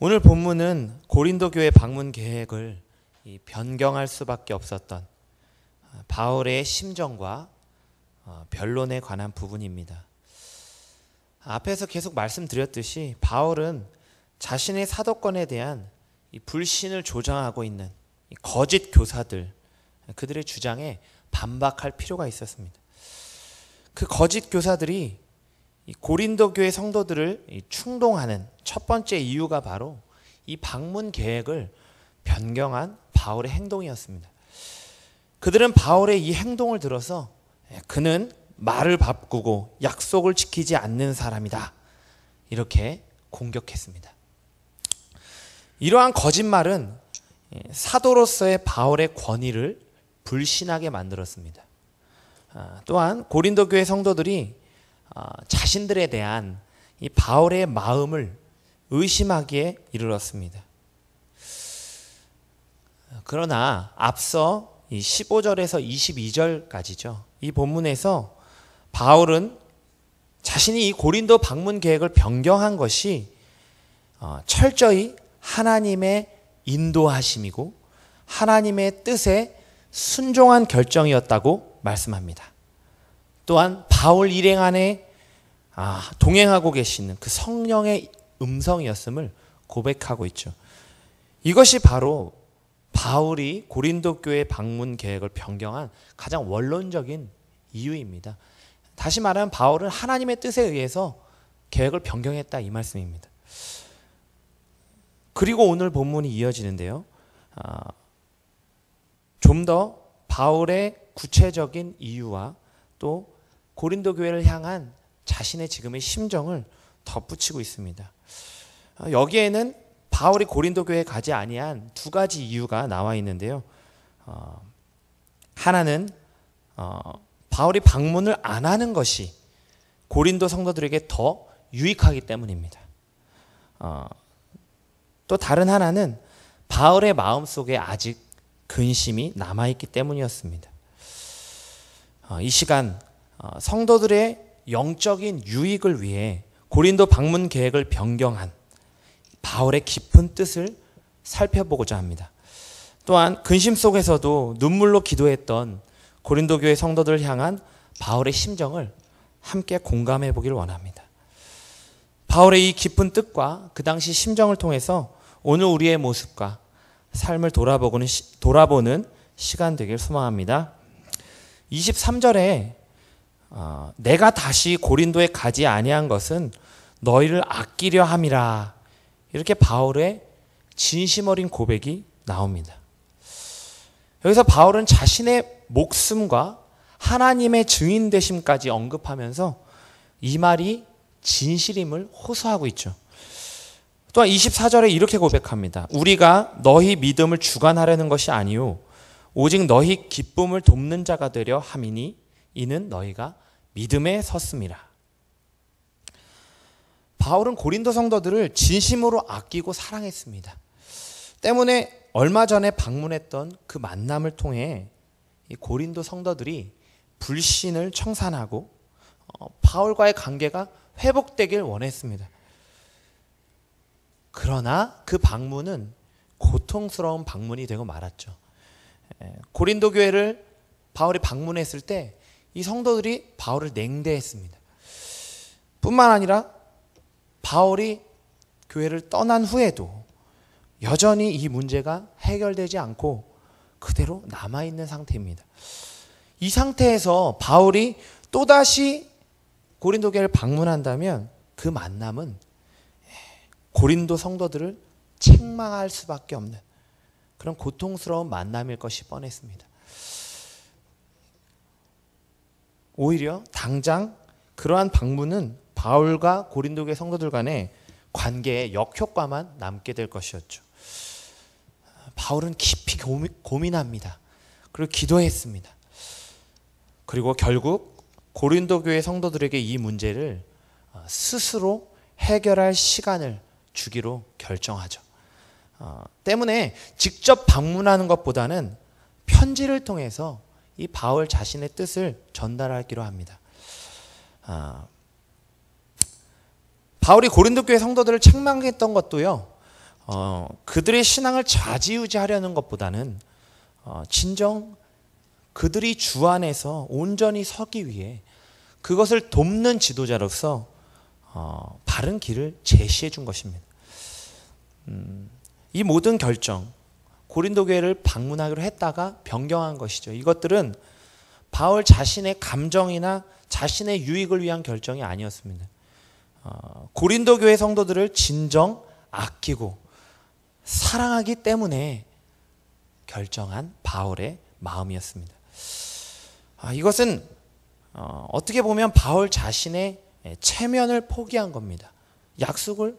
오늘 본문은 고린도 교회 방문 계획을 변경할 수밖에 없었던 바울의 심정과 어, 변론에 관한 부분입니다. 앞에서 계속 말씀드렸듯이 바울은 자신의 사도권에 대한 불신을 조장하고 있는 거짓 교사들 그들의 주장에 반박할 필요가 있었습니다. 그 거짓 교사들이 고린도 교회 성도들을 충동하는 첫 번째 이유가 바로 이 방문 계획을 변경한 바울의 행동이었습니다. 그들은 바울의 이 행동을 들어서 그는 말을 바꾸고 약속을 지키지 않는 사람이다. 이렇게 공격했습니다. 이러한 거짓말은 사도로서의 바울의 권위를 불신하게 만들었습니다. 아, 또한 고린도 교회 성도들이 아, 자신들에 대한 이 바울의 마음을 의심하기에 이르렀습니다. 그러나 앞서 15절에서 22절까지죠. 이 본문에서 바울은 자신이 이 고린도 방문 계획을 변경한 것이 어, 철저히 하나님의 인도하심이고 하나님의 뜻에 순종한 결정이었다고 말씀합니다. 또한 바울 일행 안에 아, 동행하고 계시는 그 성령의 음성이었음을 고백하고 있죠. 이것이 바로 바울이 고린도 교회 방문 계획을 변경한 가장 원론적인 이유입니다. 다시 말하면 바울은 하나님의 뜻에 의해서 계획을 변경했다 이 말씀입니다. 그리고 오늘 본문이 이어지는데요. 아, 좀더 바울의 구체적인 이유와 또 고린도 교회를 향한 자신의 지금의 심정을 덧붙이고 있습니다. 아, 여기에는 바울이 고린도 교회에 가지 아니한 두 가지 이유가 나와 있는데요. 어, 하나는 어, 바울이 방문을 안 하는 것이 고린도 성도들에게 더 유익하기 때문입니다. 어, 또 다른 하나는 바울의 마음 속에 아직 근심이 남아 있기 때문이었습니다. 어, 이 시간 어, 성도들의 영적인 유익을 위해 고린도 방문 계획을 변경한 바울의 깊은 뜻을 살펴보고자 합니다. 또한 근심 속에서도 눈물로 기도했던 고린도 교회 성도들 향한 바울의 심정을 함께 공감해 보길 원합니다. 바울의 이 깊은 뜻과 그 당시 심정을 통해서 오늘 우리의 모습과 삶을 돌아보는, 돌아보는 시간 되길 소망합니다. 23절에 어, 내가 다시 고린도에 가지 아니한 것은 너희를 아끼려 함이라 이렇게 바울의 진심 어린 고백이 나옵니다. 여기서 바울은 자신의 목숨과 하나님의 증인 되심까지 언급하면서 이 말이 진실임을 호소하고 있죠. 또한 24절에 이렇게 고백합니다. 우리가 너희 믿음을 주관하려는 것이 아니요 오직 너희 기쁨을 돕는 자가 되려 함이니 이는 너희가 믿음에 섰음이라. 바울은 고린도 성도들을 진심으로 아끼고 사랑했습니다. 때문에 얼마 전에 방문했던 그 만남을 통해 고린도 성도들이 불신을 청산하고 어, 바울과의 관계가 회복되길 원했습니다. 그러나 그 방문은 고통스러운 방문이 되고 말았죠. 고린도 교회를 바울이 방문했을 때 이 성도들이 바울을 냉대했습니다. 뿐만 아니라 바울이 교회를 떠난 후에도 여전히 이 문제가 해결되지 않고 그대로 남아있는 상태입니다. 이 상태에서 바울이 또다시 고린도 교회를 방문한다면 그 만남은 고린도 성도들을 책망할 수밖에 없는 그런 고통스러운 만남일 것이 뻔했습니다. 오히려 당장 그러한 방문은 바울과 고린도교회 성도들 간의 관계에 역효과만 남게 될 것이었죠. 바울은 깊이 고민, 합니다 그리고 기도했습니다. 그리고 결국 고린도 교회 성도들에게 이 문제를 어, 스스로 해결할 시간을 주기로 결정하죠. 어, 때문에 직접 방문하는 것보다는 편지를 통해서 이 바울 자신의 뜻을 전달하기로 합니다. 어, 바울이 고린도 교회 성도들을 책망했던 것도요. 어, 그들의 신앙을 좌지우지하려는 것보다는 어, 진정 그들이 주 안에서 온전히 서기 위해 그것을 돕는 지도자로서 어, 바른 길을 제시해 준 것입니다. 음, 이 모든 결정, 고린도 교회를 방문하기로 했다가 변경한 것이죠. 이것들은 바울 자신의 감정이나 자신의 유익을 위한 결정이 아니었습니다. 어, 고린도 교회 성도들을 진정 아끼고 사랑하기 때문에 결정한 바울의 마음이었습니다. 아, 이것은 어, 어떻게 보면 바울 자신의 체면을 포기한 겁니다. 약속을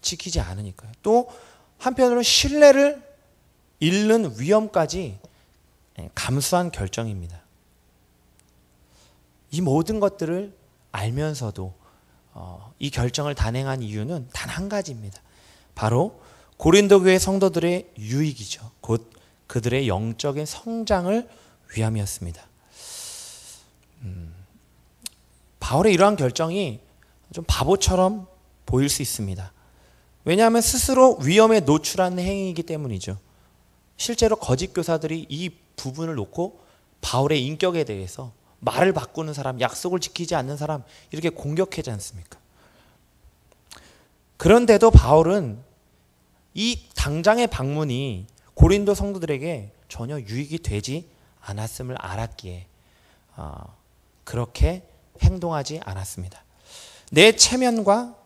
지키지 않으니까요. 또 한편으로 신뢰를 잃는 위험까지 감수한 결정입니다. 이 모든 것들을 알면서도 어, 이 결정을 단행한 이유는 단 한 가지입니다. 바로 고린도 교회 성도들의 유익이죠. 곧 그들의 영적인 성장을 위함이었습니다. 음, 바울의 이러한 결정이 좀 바보처럼 보일 수 있습니다. 왜냐하면 스스로 위험에 노출하는 행위이기 때문이죠. 실제로 거짓 교사들이 이 부분을 놓고 바울의 인격에 대해서 말을 바꾸는 사람, 약속을 지키지 않는 사람 이렇게 공격하지 않습니까? 그런데도 바울은 이 당장의 방문이 고린도 성도들에게 전혀 유익이 되지 않았음을 알았기에 어, 그렇게 행동하지 않았습니다. 내 체면과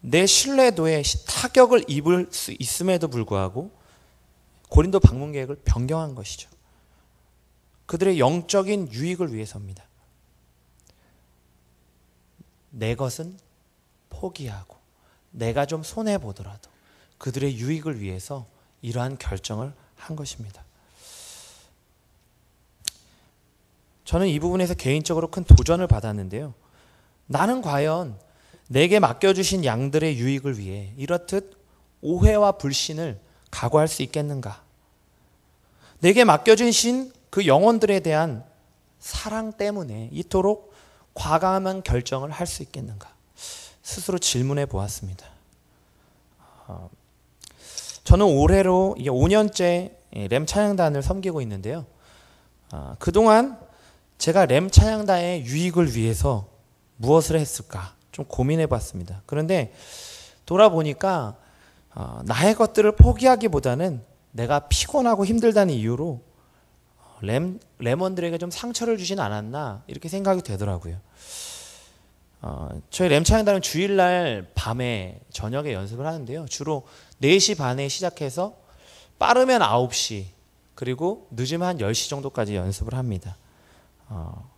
내 신뢰도에 타격을 입을 수 있음에도 불구하고 고린도 방문 계획을 변경한 것이죠. 그들의 영적인 유익을 위해서입니다. 내 것은 포기하고 내가 좀 손해 보더라도 그들의 유익을 위해서 이러한 결정을 한 것입니다. 저는 이 부분에서 개인적으로 큰 도전을 받았는데요. 나는 과연 내게 맡겨주신 양들의 유익을 위해 이렇듯 오해와 불신을 각오할 수 있겠는가? 내게 맡겨주신 그 영혼들에 대한 사랑 때문에 이토록 과감한 결정을 할 수 있겠는가? 스스로 질문해 보았습니다. 어, 저는 올해로 이게 5년째 램 찬양단을 섬기고 있는데요. 어, 그동안 제가 램 찬양단의 유익을 위해서 무엇을 했을까 좀 고민해 봤습니다. 그런데 돌아보니까 어, 나의 것들을 포기하기보다는 내가 피곤하고 힘들다는 이유로 램, 레몬들에게 좀 상처를 주진 않았나 이렇게 생각이 되더라고요. 어, 저희 램차양단은 주일날 밤에 저녁에 연습을 하는데요. 주로 4시 반에 시작해서 빠르면 9시 그리고 늦으면 한 10시 정도까지 연습을 합니다. 어,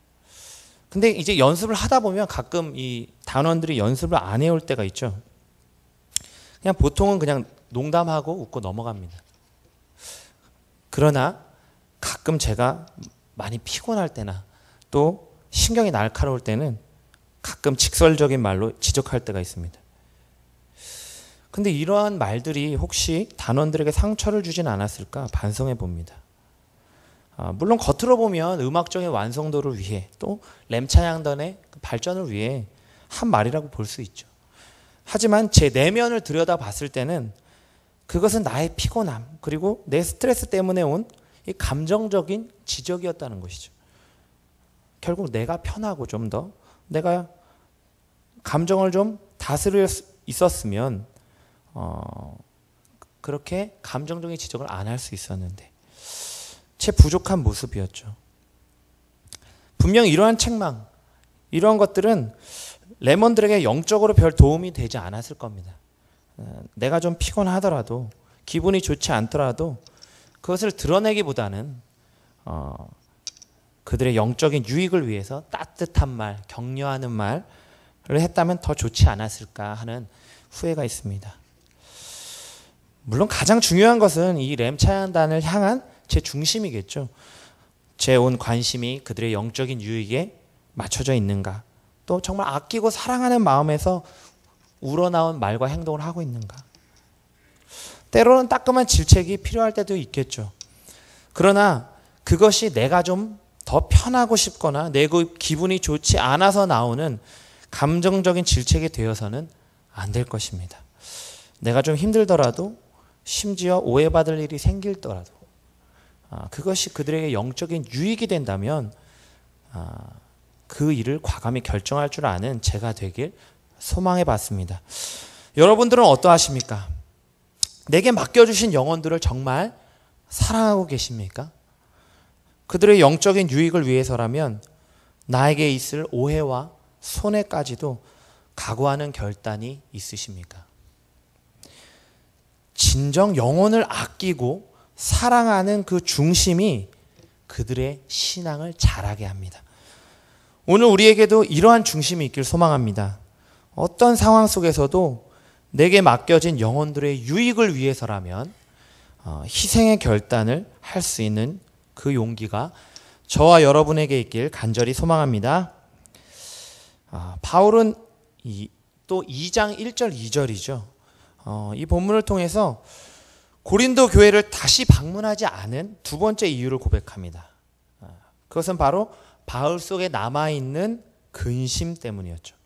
근데 이제 연습을 하다 보면 가끔 이 단원들이 연습을 안 해올 때가 있죠. 그냥 보통은 그냥 농담하고 웃고 넘어갑니다. 그러나 가끔 제가 많이 피곤할 때나 또 신경이 날카로울 때는 가끔 직설적인 말로 지적할 때가 있습니다. 근데 이러한 말들이 혹시 단원들에게 상처를 주진 않았을까 반성해 봅니다. 아, 물론 겉으로 보면 음악적인 완성도를 위해 또 램차양단의 발전을 위해 한 말이라고 볼 수 있죠. 하지만 제 내면을 들여다 봤을 때는 그것은 나의 피곤함 그리고 내 스트레스 때문에 온 이 감정적인 지적이었다는 것이죠. 결국 내가 편하고 좀 더 내가 감정을 좀 다스릴 수 있었으면 어, 그렇게 감정적인 지적을 안 할 수 있었는데 제 부족한 모습이었죠. 분명 이러한 책망, 이러한 것들은 레몬들에게 영적으로 별 도움이 되지 않았을 겁니다. 어, 내가 좀 피곤하더라도 기분이 좋지 않더라도 그것을 드러내기보다는 어, 그들의 영적인 유익을 위해서 따뜻한 말, 격려하는 말을 했다면 더 좋지 않았을까 하는 후회가 있습니다. 물론 가장 중요한 것은 이 램차양단을 향한 제 중심이겠죠. 제 온 관심이 그들의 영적인 유익에 맞춰져 있는가. 또 정말 아끼고 사랑하는 마음에서 우러나온 말과 행동을 하고 있는가. 때로는 따끔한 질책이 필요할 때도 있겠죠. 그러나 그것이 내가 좀 더 편하고 싶거나 내 기분이 좋지 않아서 나오는 감정적인 질책이 되어서는 안 될 것입니다. 내가 좀 힘들더라도 심지어 오해받을 일이 생길더라도 아, 그것이 그들에게 영적인 유익이 된다면 아, 그 일을 과감히 결정할 줄 아는 제가 되길 소망해 봤습니다. 여러분들은 어떠하십니까? 내게 맡겨주신 영혼들을 정말 사랑하고 계십니까? 그들의 영적인 유익을 위해서라면 나에게 있을 오해와 손해까지도 각오하는 결단이 있으십니까? 진정 영혼을 아끼고 사랑하는 그 중심이 그들의 신앙을 자라게 합니다. 오늘 우리에게도 이러한 중심이 있길 소망합니다. 어떤 상황 속에서도 내게 맡겨진 영혼들의 유익을 위해서라면 어, 희생의 결단을 할 수 있는 그 용기가 저와 여러분에게 있길 간절히 소망합니다. 아, 바울은 이, 또 2장 1절 2절이죠. 어, 이 본문을 통해서 고린도 교회를 다시 방문하지 않은 두 번째 이유를 고백합니다. 아, 그것은 바로 바울 속에 남아 있는 근심 때문이었죠.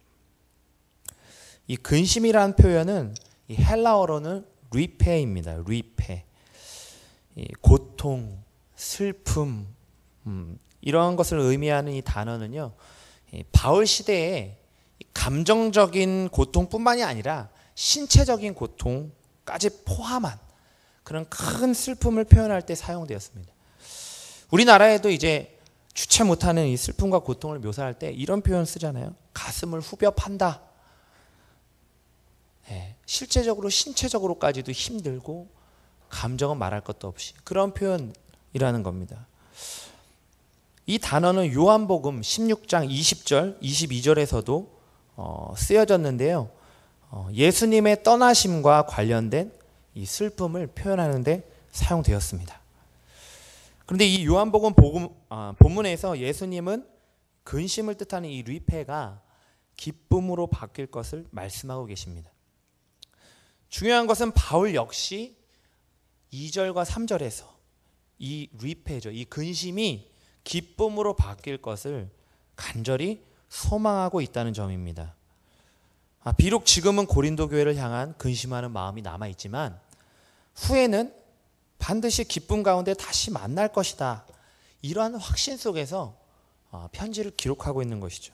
이 근심이라는 표현은 이 헬라어로는 리페입니다. 리페. 고통, 슬픔 음, 이런 것을 의미하는 이 단어는요. 바울 시대에 감정적인 고통뿐만이 아니라 신체적인 고통까지 포함한 그런 큰 슬픔을 표현할 때 사용되었습니다. 우리나라에도 이제 주체 못하는 이 슬픔과 고통을 묘사할 때 이런 표현 쓰잖아요. 가슴을 후벼 판다. 네, 실제적으로 신체적으로까지도 힘들고 감정은 말할 것도 없이 그런 표현이라는 겁니다. 이 단어는 요한복음 16장 20절, 22절에서도 어, 쓰여졌는데요. 어, 예수님의 떠나심과 관련된 이 슬픔을 표현하는데 사용되었습니다. 그런데 이 요한복음 복음, 아, 본문에서 예수님은 근심을 뜻하는 이 리페가 기쁨으로 바뀔 것을 말씀하고 계십니다. 중요한 것은 바울 역시 2절과 3절에서 이 리페죠. 이 근심이 기쁨으로 바뀔 것을 간절히 소망하고 있다는 점입니다. 아, 비록 지금은 고린도 교회를 향한 근심하는 마음이 남아 있지만 후에는 반드시 기쁨 가운데 다시 만날 것이다. 이러한 확신 속에서 어, 편지를 기록하고 있는 것이죠.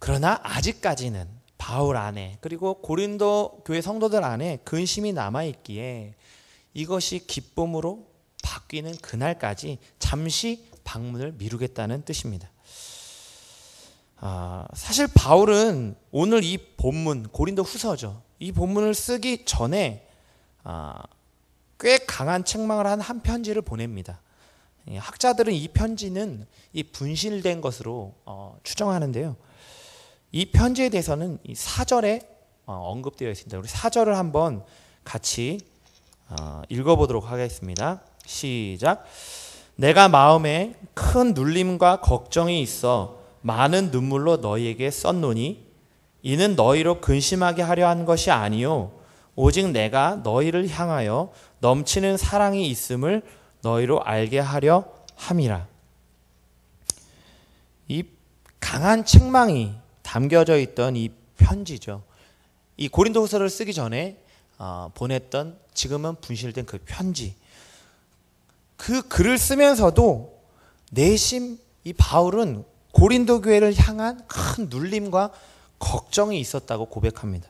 그러나 아직까지는 바울 안에 그리고 고린도 교회 성도들 안에 근심이 남아 있기에 이것이 기쁨으로 바뀌는 그날까지 잠시 방문을 미루겠다는 뜻입니다. 아, 사실 바울은 오늘 이 본문 고린도 후서죠. 이 본문을 쓰기 전에 아, 꽤 강한 책망을 한 한 편지를 보냅니다. 학자들은 이 편지는 이 분실된 것으로 어, 추정하는데요. 이 편지에 대해서는 이 사절에 어, 언급되어 있습니다. 우리 사절을 한번 같이 어, 읽어보도록 하겠습니다. 시작. 내가 마음에 큰 눌림과 걱정이 있어 많은 눈물로 너희에게 썼노니 이는 너희로 근심하게 하려 한 것이 아니요 오직 내가 너희를 향하여 넘치는 사랑이 있음을 너희로 알게 하려 함이라. 이 강한 책망이 담겨져 있던 이 편지죠. 이 고린도후서를 쓰기 전에 어, 보냈던 지금은 분실된 그 편지. 그 글을 쓰면서도 내심 이 바울은 고린도 교회를 향한 큰 눌림과 걱정이 있었다고 고백합니다.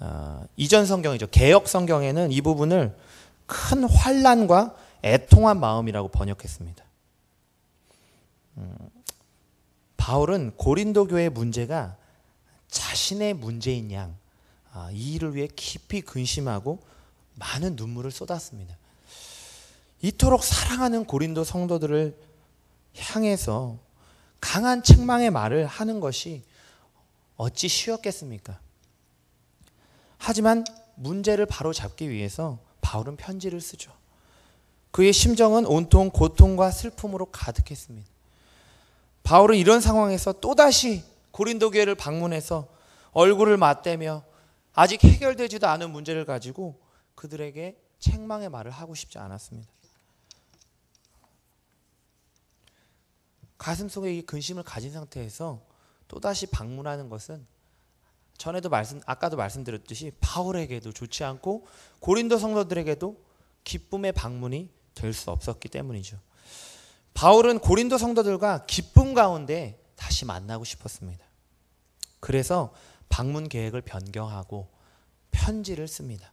어, 이전 성경이죠. 개혁 성경에는 이 부분을 큰 환란과 애통한 마음이라고 번역했습니다. 음, 바울은 고린도 교회의 문제가 자신의 문제인 양, 아, 이 일을 위해 깊이 근심하고 많은 눈물을 쏟았습니다. 이토록 사랑하는 고린도 성도들을 향해서 강한 책망의 말을 하는 것이 어찌 쉬웠겠습니까? 하지만 문제를 바로 잡기 위해서 바울은 편지를 쓰죠. 그의 심정은 온통 고통과 슬픔으로 가득했습니다. 바울은 이런 상황에서 또다시 고린도 교회를 방문해서 얼굴을 맞대며 아직 해결되지도 않은 문제를 가지고 그들에게 책망의 말을 하고 싶지 않았습니다. 가슴 속에 이 근심을 가진 상태에서 또다시 방문하는 것은 전에도 말씀 아까도 말씀드렸듯이 바울에게도 좋지 않고 고린도 성도들에게도 기쁨의 방문이 될 수 없었기 때문이죠. 바울은 고린도 성도들과 기쁨 가운데 다시 만나고 싶었습니다. 그래서 방문 계획을 변경하고 편지를 씁니다.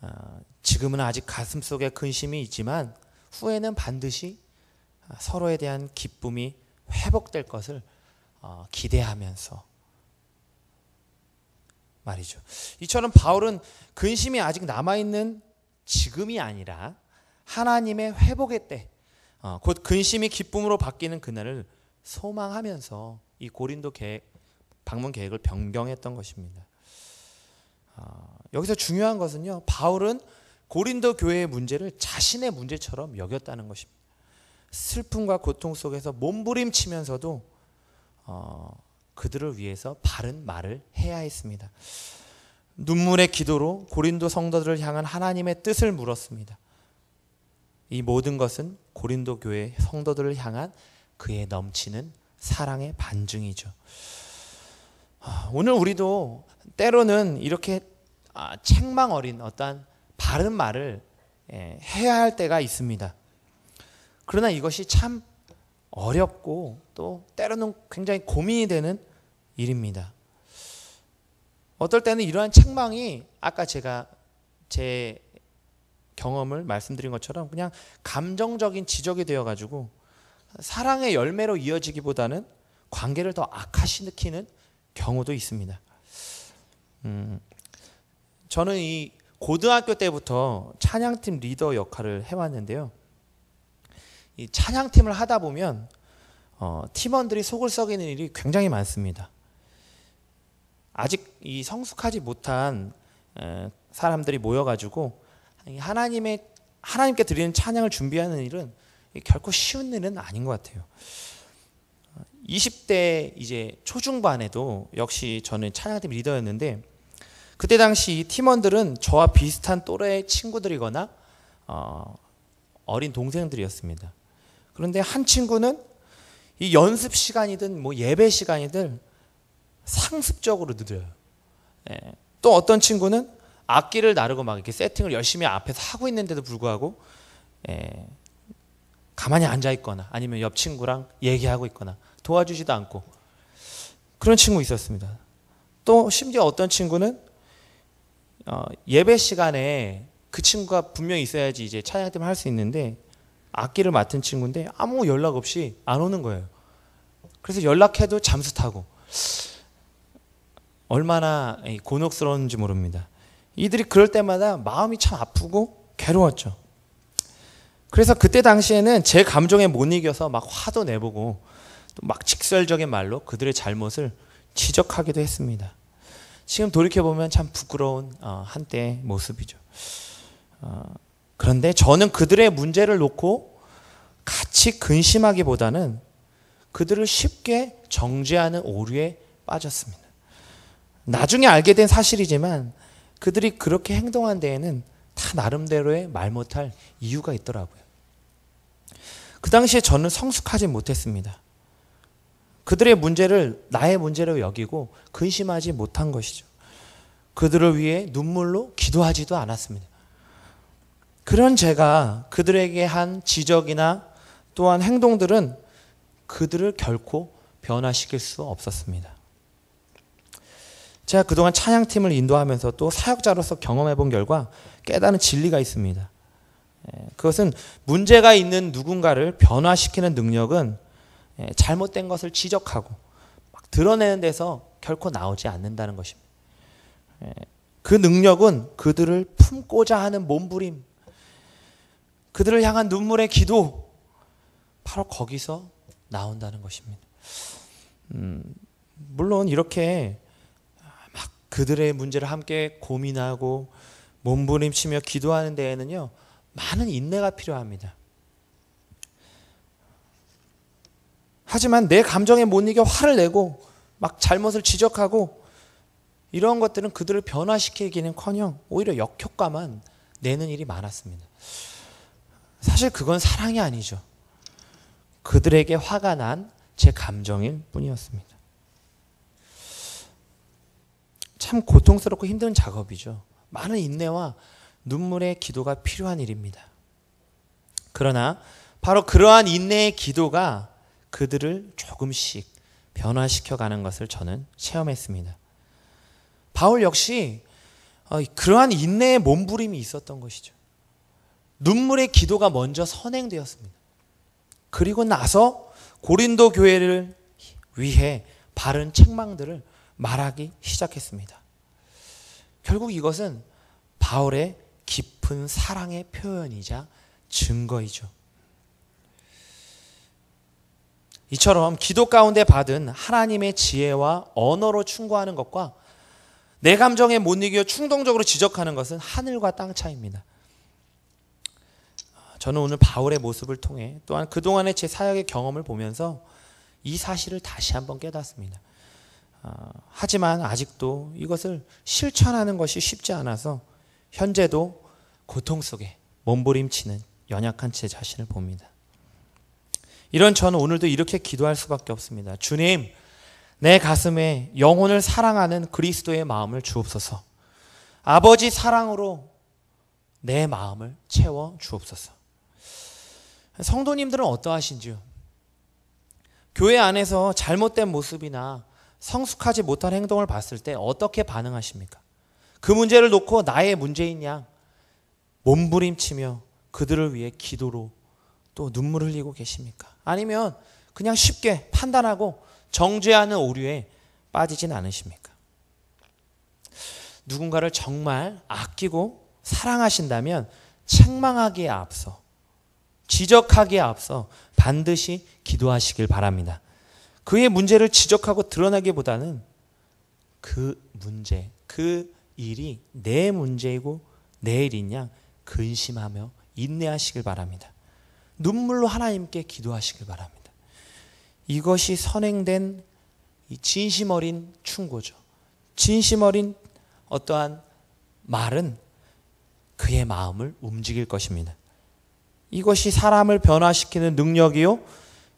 어, 지금은 아직 가슴 속에 근심이 있지만 후에는 반드시 서로에 대한 기쁨이 회복될 것을 어, 기대하면서 말이죠. 이처럼 바울은 근심이 아직 남아있는 지금이 아니라 하나님의 회복의 때, 어, 곧 근심이 기쁨으로 바뀌는 그날을 소망하면서 이 고린도 계획, 방문 계획을 변경했던 것입니다. 어, 여기서 중요한 것은요, 바울은 고린도 교회의 문제를 자신의 문제처럼 여겼다는 것입니다. 슬픔과 고통 속에서 몸부림치면서도 어, 그들을 위해서 바른 말을 해야 했습니다. 눈물의 기도로 고린도 성도들을 향한 하나님의 뜻을 물었습니다. 이 모든 것은 고린도 교회 성도들을 향한 그의 넘치는 사랑의 반증이죠. 아, 오늘 우리도 때로는 이렇게 아, 책망 어린 어떠한 바른 말을 예, 해야 할 때가 있습니다. 그러나 이것이 참 어렵고 또 때로는 굉장히 고민이 되는 일입니다. 어떨 때는 이러한 책망이 아까 제가 제 경험을 말씀드린 것처럼 그냥 감정적인 지적이 되어 가지고 사랑의 열매로 이어지기보다는 관계를 더 악화시키는 경우도 있습니다. 음, 저는 이 고등학교 때부터 찬양팀 리더 역할을 해왔는데요. 이 찬양팀을 하다 보면 어, 팀원들이 속을 썩이는 일이 굉장히 많습니다. 아직 이 성숙하지 못한 에, 사람들이 모여가지고 하나님의 하나님께 드리는 찬양을 준비하는 일은 결코 쉬운 일은 아닌 것 같아요. 20대 이제 초중반에도 역시 저는 찬양팀 리더였는데 그때 당시 이 팀원들은 저와 비슷한 또래의 친구들이거나 어, 어린 동생들이었습니다. 그런데 한 친구는 이 연습 시간이든 뭐 예배 시간이든 상습적으로 늦어요. 예. 또 어떤 친구는 악기를 나르고 막 이렇게 세팅을 열심히 앞에서 하고 있는데도 불구하고 예. 가만히 앉아 있거나 아니면 옆 친구랑 얘기하고 있거나 도와주지도 않고 그런 친구 있었습니다. 또 심지어 어떤 친구는 어, 예배 시간에 그 친구가 분명히 있어야지 이제 찬양 때문에 할수 있는데 악기를 맡은 친구인데 아무 연락 없이 안 오는 거예요. 그래서 연락해도 잠수 타고 얼마나 곤혹스러운지 모릅니다. 이들이 그럴 때마다 마음이 참 아프고 괴로웠죠. 그래서 그때 당시에는 제 감정에 못 이겨서 막 화도 내보고 막 직설적인 말로 그들의 잘못을 지적하기도 했습니다. 지금 돌이켜보면 참 부끄러운 어, 한때 모습이죠. 어, 그런데 저는 그들의 문제를 놓고 같이 근심하기보다는 그들을 쉽게 정죄하는 오류에 빠졌습니다. 나중에 알게 된 사실이지만 그들이 그렇게 행동한 데에는 다 나름대로의 말 못할 이유가 있더라고요. 그 당시에 저는 성숙하지 못했습니다. 그들의 문제를 나의 문제로 여기고 근심하지 못한 것이죠. 그들을 위해 눈물로 기도하지도 않았습니다. 그런 제가 그들에게 한 지적이나 또한 행동들은 그들을 결코 변화시킬 수 없었습니다. 제가 그동안 찬양팀을 인도하면서 또 사역자로서 경험해 본 결과 깨달은 진리가 있습니다. 예, 그것은 문제가 있는 누군가를 변화시키는 능력은 예, 잘못된 것을 지적하고 막 드러내는 데서 결코 나오지 않는다는 것입니다. 예, 그 능력은 그들을 품고자 하는 몸부림, 그들을 향한 눈물의 기도, 바로 거기서 나온다는 것입니다. 음, 물론 이렇게 막 그들의 문제를 함께 고민하고 몸부림치며 기도하는 데에는요 많은 인내가 필요합니다. 하지만 내 감정에 못 이겨 화를 내고 막 잘못을 지적하고 이런 것들은 그들을 변화시키기는커녕 오히려 역효과만 내는 일이 많았습니다. 사실 그건 사랑이 아니죠. 그들에게 화가 난 제 감정일 뿐이었습니다. 참 고통스럽고 힘든 작업이죠. 많은 인내와 눈물의 기도가 필요한 일입니다. 그러나 바로 그러한 인내의 기도가 그들을 조금씩 변화시켜 가는 것을 저는 체험했습니다. 바울 역시 어, 그러한 인내의 몸부림이 있었던 것이죠. 눈물의 기도가 먼저 선행되었습니다. 그리고 나서 고린도 교회를 위해 바른 책망들을 말하기 시작했습니다. 결국 이것은 바울의 깊은 사랑의 표현이자 증거이죠. 이처럼 기도 가운데 받은 하나님의 지혜와 언어로 충고하는 것과 내 감정에 못 이겨 충동적으로 지적하는 것은 하늘과 땅 차이입니다. 저는 오늘 바울의 모습을 통해 또한 그동안의 제 사역의 경험을 보면서 이 사실을 다시 한번 깨닫습니다. 어, 하지만 아직도 이것을 실천하는 것이 쉽지 않아서 현재도 고통 속에 몸부림치는 연약한 제 자신을 봅니다. 이런 저는 오늘도 이렇게 기도할 수밖에 없습니다. 주님, 내 가슴에 영혼을 사랑하는 그리스도의 마음을 주옵소서. 아버지 사랑으로 내 마음을 채워 주옵소서. 성도님들은 어떠하신지요? 교회 안에서 잘못된 모습이나 성숙하지 못한 행동을 봤을 때 어떻게 반응하십니까? 그 문제를 놓고 나의 문제인 양 몸부림치며 그들을 위해 기도로 또 눈물 흘리고 계십니까? 아니면 그냥 쉽게 판단하고 정죄하는 오류에 빠지진 않으십니까? 누군가를 정말 아끼고 사랑하신다면 책망하기에 앞서 지적하기에 앞서 반드시 기도하시길 바랍니다. 그의 문제를 지적하고 드러나기보다는 그 문제, 그 일이 내 문제이고 내 일인 양 근심하며 인내하시길 바랍니다. 눈물로 하나님께 기도하시길 바랍니다. 이것이 선행된 진심 어린 충고죠. 진심 어린 어떠한 말은 그의 마음을 움직일 것입니다. 이것이 사람을 변화시키는 능력이요.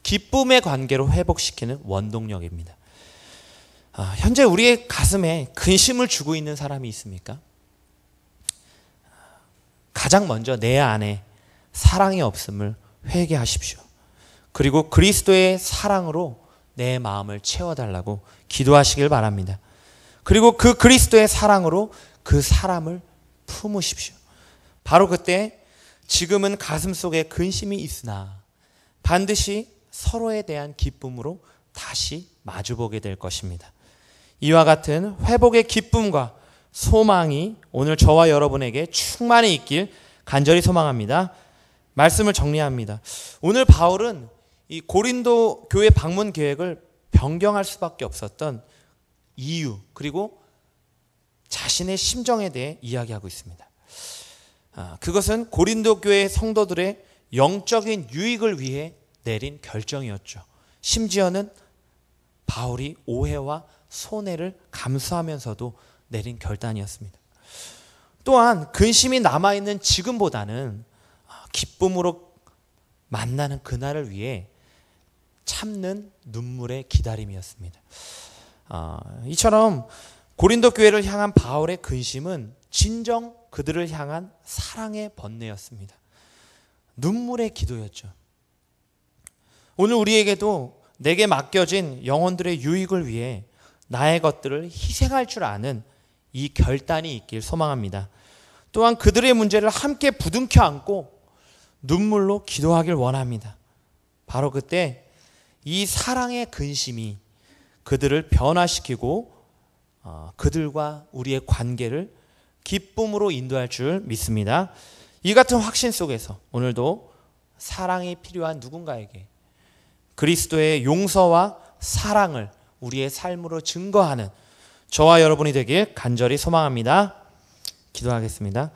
기쁨의 관계로 회복시키는 원동력입니다. 아, 현재 우리의 가슴에 근심을 주고 있는 사람이 있습니까? 가장 먼저 내 안에 사랑이 없음을 회개하십시오. 그리고 그리스도의 사랑으로 내 마음을 채워달라고 기도하시길 바랍니다. 그리고 그 그리스도의 사랑으로 그 사람을 품으십시오. 바로 그때 지금은 가슴 속에 근심이 있으나 반드시 서로에 대한 기쁨으로 다시 마주보게 될 것입니다. 이와 같은 회복의 기쁨과 소망이 오늘 저와 여러분에게 충만히 있길 간절히 소망합니다. 말씀을 정리합니다. 오늘 바울은 이 고린도 교회 방문 계획을 변경할 수밖에 없었던 이유 그리고 자신의 심정에 대해 이야기하고 있습니다. 아, 그것은 고린도 교회 성도들의 영적인 유익을 위해 내린 결정이었죠. 심지어는 바울이 오해와 손해를 감수하면서도 내린 결단이었습니다. 또한 근심이 남아있는 지금보다는 기쁨으로 만나는 그날을 위해 참는 눈물의 기다림이었습니다. 어, 이처럼 고린도 교회를 향한 바울의 근심은 진정 그들을 향한 사랑의 번뇌였습니다. 눈물의 기도였죠. 오늘 우리에게도 내게 맡겨진 영혼들의 유익을 위해 나의 것들을 희생할 줄 아는 이 결단이 있길 소망합니다. 또한 그들의 문제를 함께 부둥켜 안고 눈물로 기도하길 원합니다. 바로 그때 이 사랑의 근심이 그들을 변화시키고 어, 그들과 우리의 관계를 기쁨으로 인도할 줄 믿습니다. 이 같은 확신 속에서 오늘도 사랑이 필요한 누군가에게 그리스도의 용서와 사랑을 우리의 삶으로 증거하는 저와 여러분이 되길 간절히 소망합니다. 기도하겠습니다.